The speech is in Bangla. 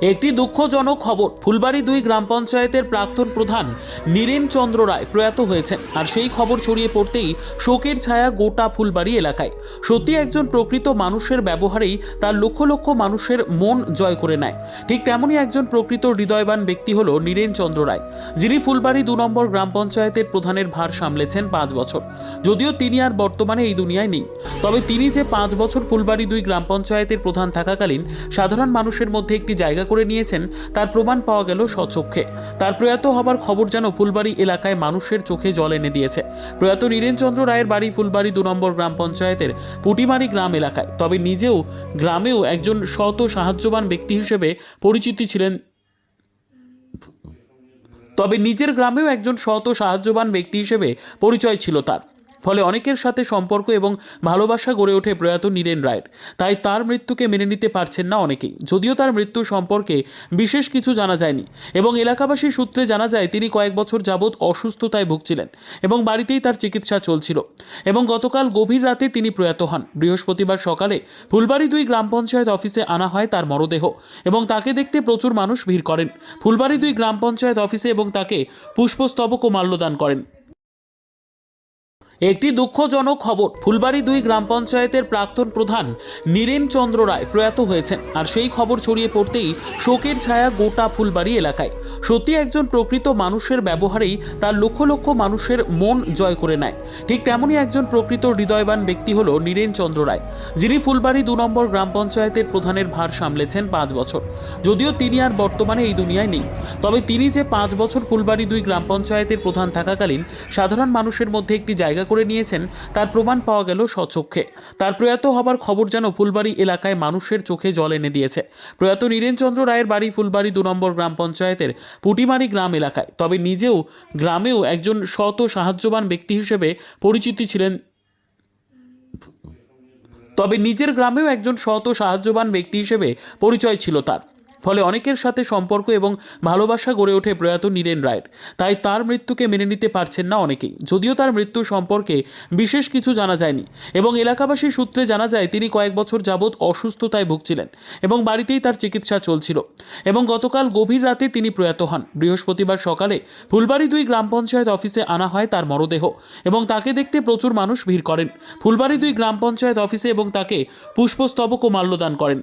একটি দুঃখজনক খবর, ফুলবাড়ি দুই গ্রাম পঞ্চায়েতের প্রাক্তন প্রধান নীরেন চন্দ্র রায় প্রয়াত হয়েছেন। আর সেই খবর ছড়িয়ে পড়তেই শোকের ছায়া গোটা ফুলবাড়ি এলাকায়। সত্যি একজন প্রকৃত মানুষের ব্যবহারেই তার লক্ষ লক্ষ মানুষের মন জয় করে নেয়। ঠিক তেমনই একজন প্রকৃত হৃদয়বান ব্যক্তি হলো নীরেন চন্দ্র রায়, যিনি ফুলবাড়ি দু নম্বর গ্রাম পঞ্চায়েতের প্রধানের ভার সামলেছেন পাঁচ বছর। যদিও তিনি আর বর্তমানে এই দুনিয়ায় নেই। তবে তিনি যে পাঁচ বছর ফুলবাড়ি দুই গ্রাম পঞ্চায়েতের প্রধান থাকাকালীন সাধারণ মানুষের মধ্যে একটি জায়গা করে নিয়েছেন, তার প্রমাণ পাওয়া গেল স্বচক্ষে। তার প্রয়াত হবার খবর যেন ফুলবাড়ি এলাকায় মানুষের চোখে জল এনে দিয়েছে। প্রয়াত নীরেনচন্দ্র রায়ের বাড়ি ফুলবাড়ি দু নম্বর গ্রাম পঞ্চায়েতের পুটিমারি গ্রাম এলাকায়। তবে নিজেও গ্রামেও একজন শত সাহায্যবান ব্যক্তি হিসেবে পরিচিতি ছিলেন। তবে নিজের গ্রামেও একজন শত সাহায্যবান ব্যক্তি হিসেবে পরিচয় ছিল তার। ফলে অনেকের সাথে সম্পর্ক এবং ভালোবাসা গড়ে ওঠে প্রয়াত নীরেন রায়ের তাই তার মৃত্যুকে মেনে নিতে পারছেন না অনেকেই। যদিও তার মৃত্যু সম্পর্কে বিশেষ কিছু জানা যায়নি এবং এলাকাবাসীর সূত্রে জানা যায়, তিনি কয়েক বছর যাবৎ অসুস্থতায় ভুগছিলেন এবং বাড়িতেই তার চিকিৎসা চলছিল এবং গতকাল গভীর রাতে তিনি প্রয়াত হন। বৃহস্পতিবার সকালে ফুলবাড়ি দুই গ্রাম পঞ্চায়েত অফিসে আনা হয় তার মরদেহ এবং তাকে দেখতে প্রচুর মানুষ ভিড় করেন। ফুলবাড়ি দুই গ্রাম পঞ্চায়েত অফিসে এবং তাকে পুষ্পস্তবক ও মাল্যদান করেন। একটি দুঃখজনক খবর, ফুলবাড়ি দুই গ্রাম পঞ্চায়েতের প্রাক্তন প্রধান নীরেন চন্দ্র রায় প্রয়াত হয়েছেন আর সেই খবর ছড়িয়ে পড়তেই শোকের ছায়া গোটা ফুলবাড়ি এলাকায়। সত্যি একজন প্রকৃত মানুষের ব্যবহারেই তার লক্ষ লক্ষ মানুষের মন জয় করে নেয়। ঠিক তেমনই একজন প্রকৃত হৃদয়বান ব্যক্তি হল নীরেন চন্দ্র রায়, যিনি ফুলবাড়ি দু নম্বর গ্রাম পঞ্চায়েতের প্রধানের ভার সামলেছেন পাঁচ বছর। যদিও তিনি আর বর্তমানে এই দুনিয়ায় নেই, তবে তিনি যে পাঁচ বছর ফুলবাড়ি দুই গ্রাম পঞ্চায়েতের প্রধান থাকাকালীন সাধারণ মানুষের মধ্যে একটি জায়গা করে নিয়েছেন, তার প্রমাণ পাওয়া গেল স্বচক্ষে। তার প্রয়াত হবার খবর যেন ফুলবাড়ি এলাকায় মানুষের চোখে জল এনে দিয়েছে। প্রয়াত নীরেনচন্দ্র রায়ের বাড়ি ফুলবাড়ি দু নম্বর গ্রাম পঞ্চায়েতের পুটিমারি গ্রাম এলাকায়। তবে নিজেও গ্রামেও একজন শত সাহায্যবান ব্যক্তি হিসেবে পরিচিতি ছিলেন। তবে নিজের গ্রামেও একজন শত সাহায্যবান ব্যক্তি হিসেবে পরিচয় ছিল তার। ফলে অনেকের সাথে সম্পর্ক এবং ভালোবাসা গড়ে ওঠে প্রয়াত নীরেন রায়ের। তাই তার মৃত্যুকে মেনে নিতে পারছেন না অনেকেই। যদিও তার মৃত্যু সম্পর্কে বিশেষ কিছু জানা যায়নি এবং এলাকাবাসীর সূত্রে জানা যায়, তিনি কয়েক বছর যাবৎ অসুস্থতায় ভুগছিলেন এবং বাড়িতেই তার চিকিৎসা চলছিল এবং গতকাল গভীর রাতে তিনি প্রয়াত হন। বৃহস্পতিবার সকালে ফুলবাড়ি দুই গ্রাম পঞ্চায়েত অফিসে আনা হয় তার মরদেহ এবং তাকে দেখতে প্রচুর মানুষ ভিড় করেন। ফুলবাড়ি দুই গ্রাম পঞ্চায়েত অফিসে এবং তাকে পুষ্পস্তবক ও মাল্যদান করেন।